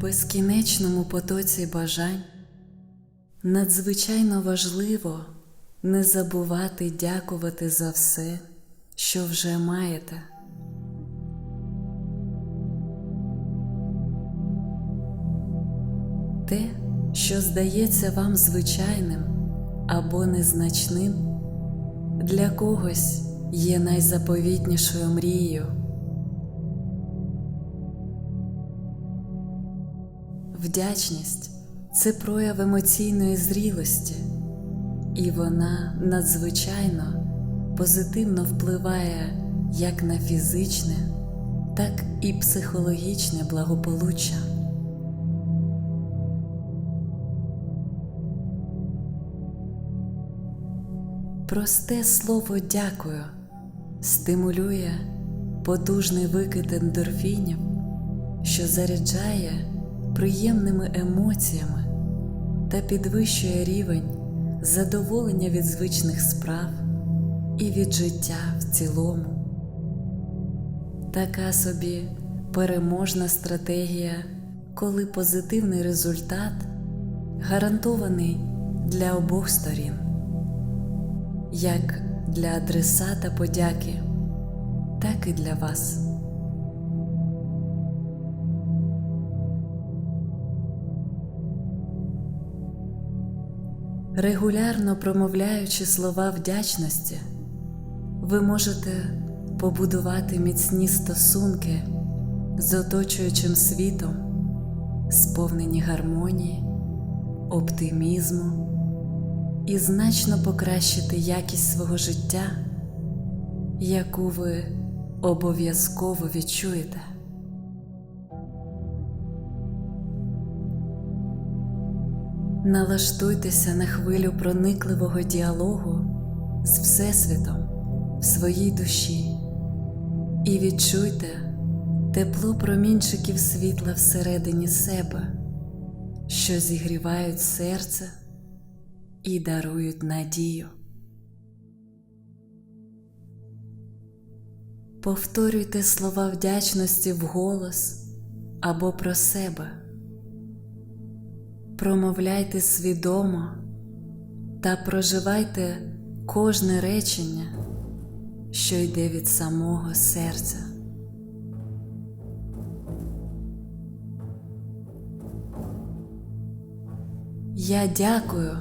безкінечному потоці бажань надзвичайно важливо не забувати дякувати за все, що вже маєте. Те, що здається вам звичайним або незначним, для когось є найзаповітнішою мрією. Вдячність це прояв емоційної зрілості, і вона надзвичайно позитивно впливає як на фізичне, так і психологічне благополуччя. Просте слово дякую стимулює потужний викид ендорфінів, що заряджає приємними емоціями та підвищує рівень задоволення від звичних справ і від життя в цілому. Така собі переможна стратегія, коли позитивний результат гарантований для обох сторін, як для адресата подяки, так і для вас. Регулярно промовляючи слова вдячності, ви можете побудувати міцні стосунки з оточуючим світом, сповнені гармонії, оптимізму і значно покращити якість свого життя, яку ви обов'язково відчуєте. Налаштуйтеся на хвилю проникливого діалогу з Всесвітом в своїй душі і відчуйте тепло промінчиків світла всередині себе, що зігрівають серце і дарують надію. Повторюйте слова вдячності вголос або про себе. Промовляйте свідомо та проживайте кожне речення, що йде від самого серця. Я дякую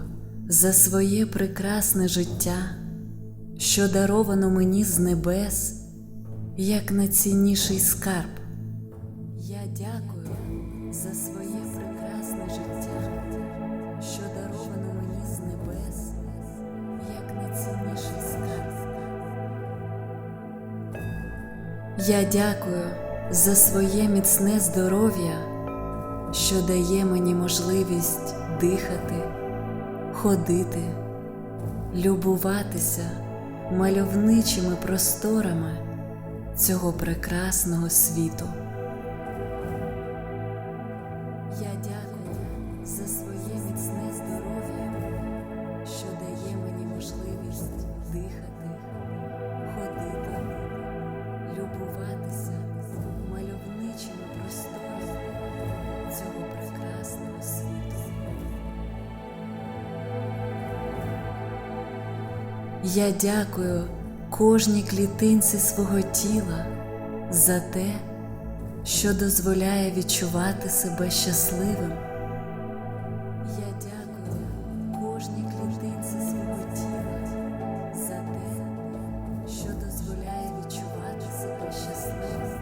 за своє прекрасне життя, що даровано мені з небес, як найцінніший скарб. Я дякую за своє прекрасне життя, що даровано мені з небес, як найцінніший скарб. Я дякую за своє міцне здоров'я, що дає мені можливість дихати, ходити, любуватися мальовничими просторами цього прекрасного світу. Дякую кожній клітинці свого тіла за те, що дозволяє відчувати себе щасливим. Я дякую кожній клітинці свого тіла за те, що дозволяє відчувати себе щасливим.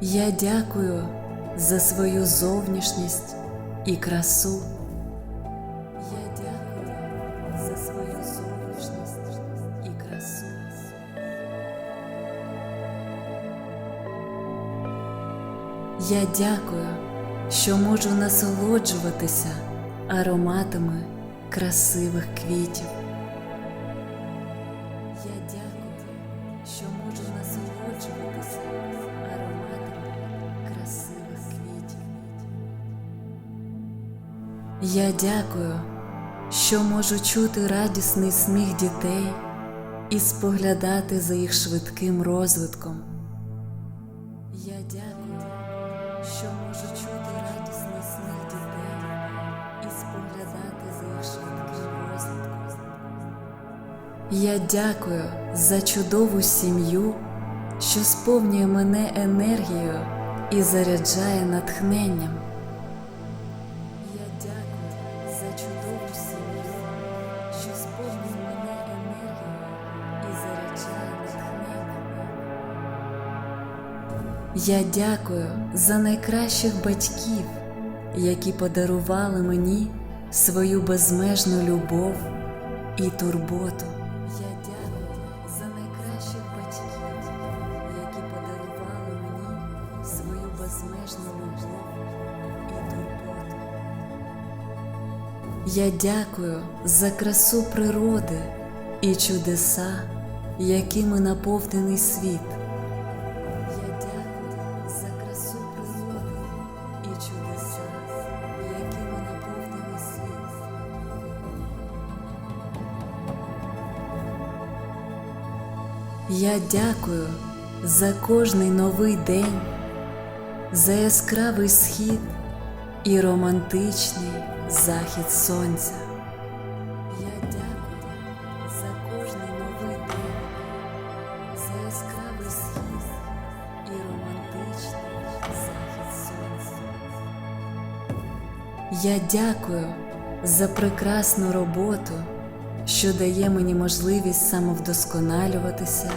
Я дякую за свою зовнішність і красу. Я дякую, що можу насолоджуватися ароматами красивих квітів. Я дякую, що можу насолоджуватися ароматами красивих квітів. Я дякую, що можу чути радісний сміх дітей і споглядати за їх швидким розвитком. Я дякую, Я дякую за чудову сім'ю, що сповнює мене енергією і заряджає натхненням. Я дякую за чудову сім'ю, що сповнює мене енергією і заряджає натхненням. Я дякую за найкращих батьків, які подарували мені свою безмежну любов і турботу. Я дякую за красу природи і чудеса, якими наповнений світ. Я дякую за красу природи і чудеса, якими наповнений світ. Я дякую за кожний новий день, за яскравий схід і романтичний захід сонця. Я дякую за кожний новий день, за яскравий схід і романтичний захід сонця. Я дякую за прекрасну роботу, що дає мені можливість самовдосконалюватися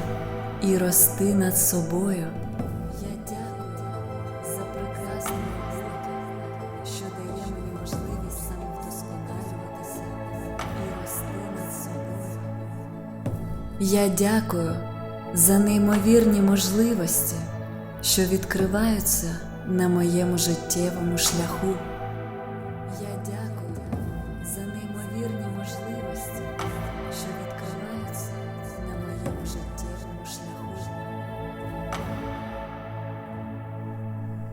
і рости над собою. Я дякую за неймовірні можливості, що відкриваються на моєму життєвому шляху. Я дякую за неймовірні можливості, що відкриваються на моєму життєвому шляху.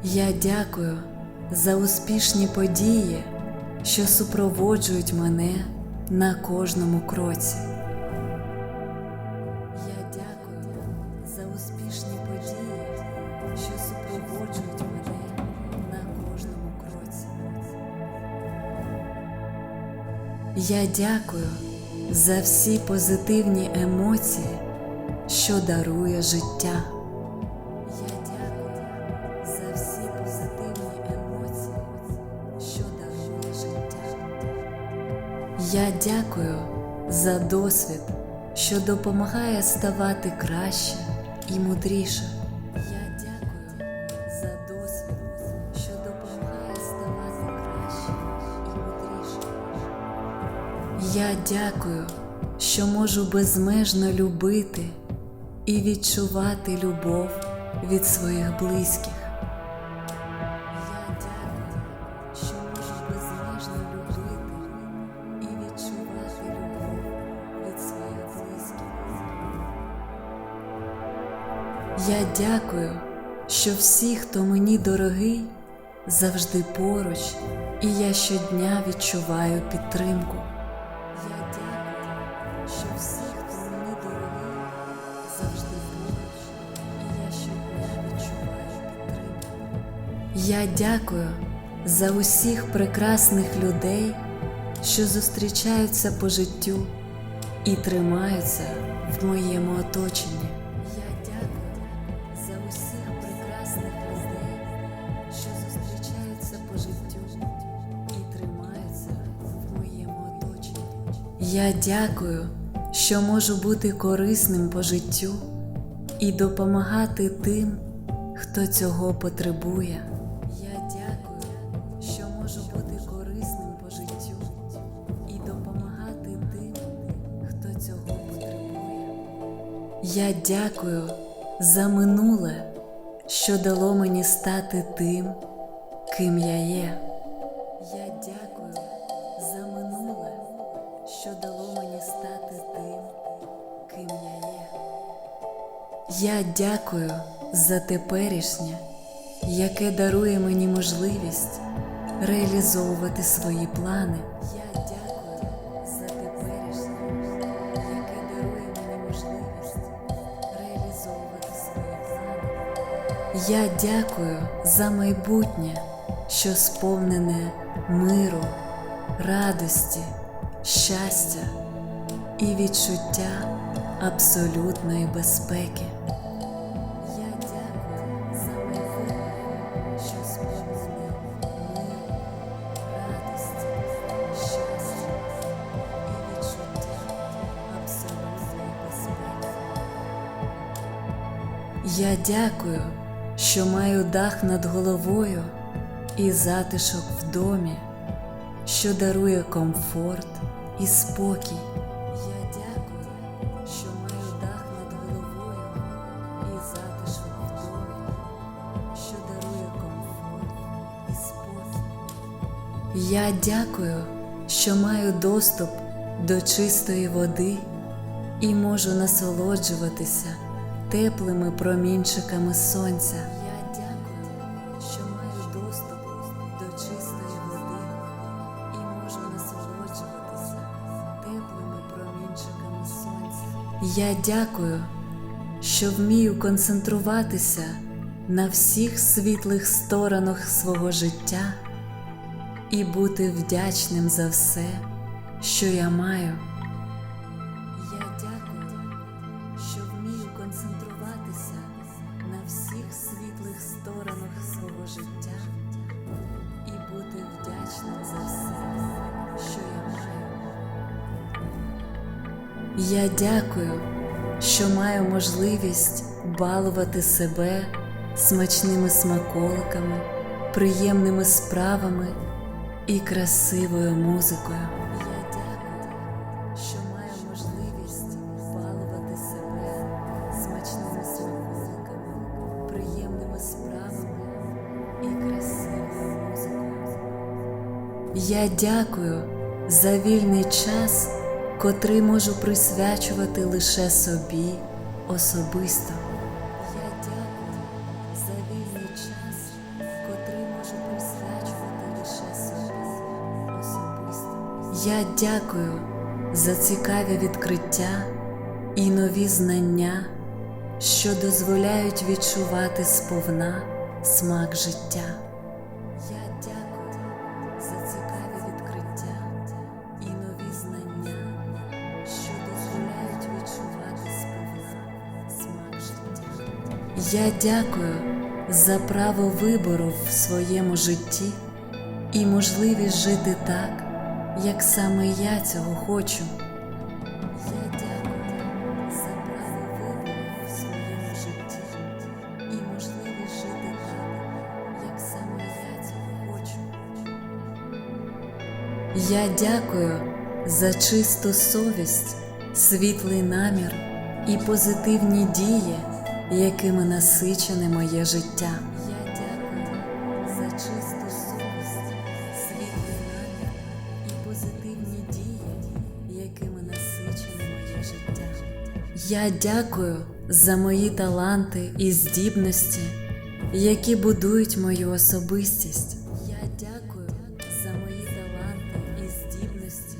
Я дякую за успішні події, що супроводжують мене на кожному кроці. Я дякую за всі позитивні емоції, що дарує життя. Я дякую за всі позитивні емоції, що дарує життя. Я дякую за досвід, що допомагає ставати краще і мудріше. Я дякую, що можу безмежно любити і відчувати любов від своїх близьких. Я дякую, що можу безмежно любити і відчувати любов від своїх близьких. Я дякую, що всі, хто мені дорогий, завжди поруч, і я щодня відчуваю підтримку. Я дякую за усіх прекрасних людей, що зустрічаються по життю і тримаються в моєму оточенні. Я дякую за усіх прекрасних людей, що зустрічаються по життю і тримаються в моєму оточенні. Я дякую, що можу бути корисним по життю і допомагати тим, хто цього потребує. Я дякую за минуле, що дало мені стати тим, ким я є. Я дякую за минуле, що дало мені стати тим, ким я є. Я дякую за теперішнє, яке дарує мені можливість реалізовувати свої плани. Я дякую за майбутнє, що сповнене миру, радості, щастя і відчуття абсолютної безпеки. Я дякую за майбутнє, що сповнене миру, радості, щастя і відчуття абсолютної безпеки. Я дякую, що маю дах над головою і затишок в домі, що дарує комфорт і спокій. Я дякую, що маю дах над головою затишок в що дарує комфорт і спокій. Я дякую, що маю доступ до чистої води і можу насолоджуватися теплими промінчиками сонця. Я дякую, що вмію концентруватися на всіх світлих сторонах свого життя і бути вдячним за все, що я маю. Балувати себе смачними смаколиками, приємними справами і красивою музикою. Я дякую, що маю можливість балувати себе смачними смаколиками, приємними справами і красивою музикою. Я дякую за вільний час, котрий можу присвячувати лише собі особисто. Я дякую за цікаві відкриття і нові знання, що дозволяють відчувати сповна смак життя. Я дякую за цікаві відкриття і нові знання, що дозволяють відчувати сповна смак життя. Я дякую за право вибору в своєму житті і можливість жити так, як саме я цього хочу. Я дякую за право вибору в своєму житті і можливість жити так, як саме я цього хочу. Я дякую за чисту совість, світлий намір і позитивні дії, якими насичене моє життя. Я дякую за мої таланти і здібності, які будують мою особистість. Я дякую за мої таланти і здібності,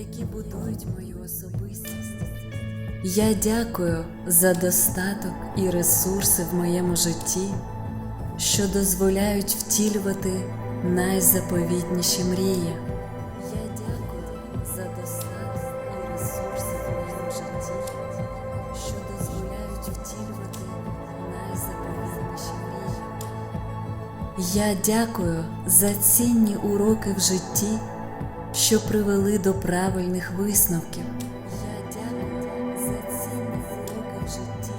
які будують мою особистість. Я дякую за достаток і ресурси в моєму житті, що дозволяють втілювати найзаповітніші мрії. Я дякую за цінні уроки в житті, що привели до правильних висновків. Я дякую за цінні уроки в житті,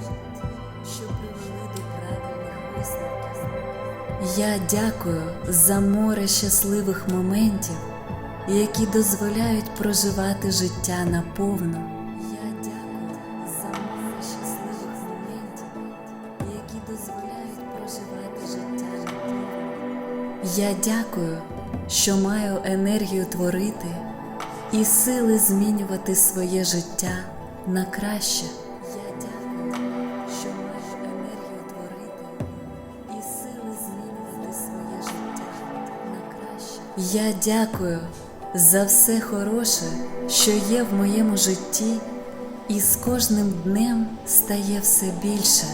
що привели до правильних висновків. Я дякую за море щасливих моментів, які дозволяють проживати життя наповно. Я дякую, що маю енергію творити і сили змінювати своє життя на краще. Я дякую, що маю енергію творити і сили змінювати своє життя на краще. Я дякую за все хороше, що є в моєму житті, і з кожним днем стає все більше.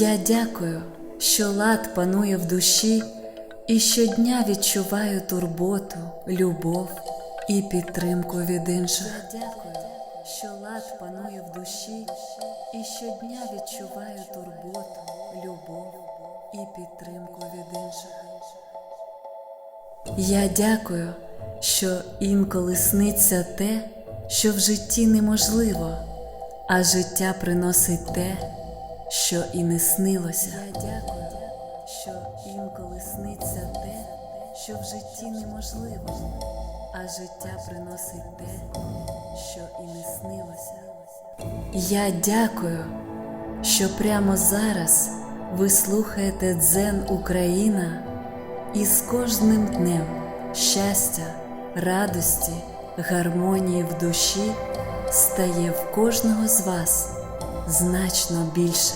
Я дякую, що лад панує в душі, і щодня відчуваю турботу, любов і підтримку від інших. Я дякую, що лад панує в душі, і щодня відчуваю турботу, любов і підтримку від інших. Я дякую, що інколи сниться те, що в житті неможливо, а життя приносить те, що і не снилося. Я дякую, що інколи сниться те, що в житті неможливо, а життя приносить те, що і не снилося. Я дякую, що прямо зараз ви слухаєте Дзен Україна. І з кожним днем щастя, радості, гармонії в душі стає в кожного з вас значно більше.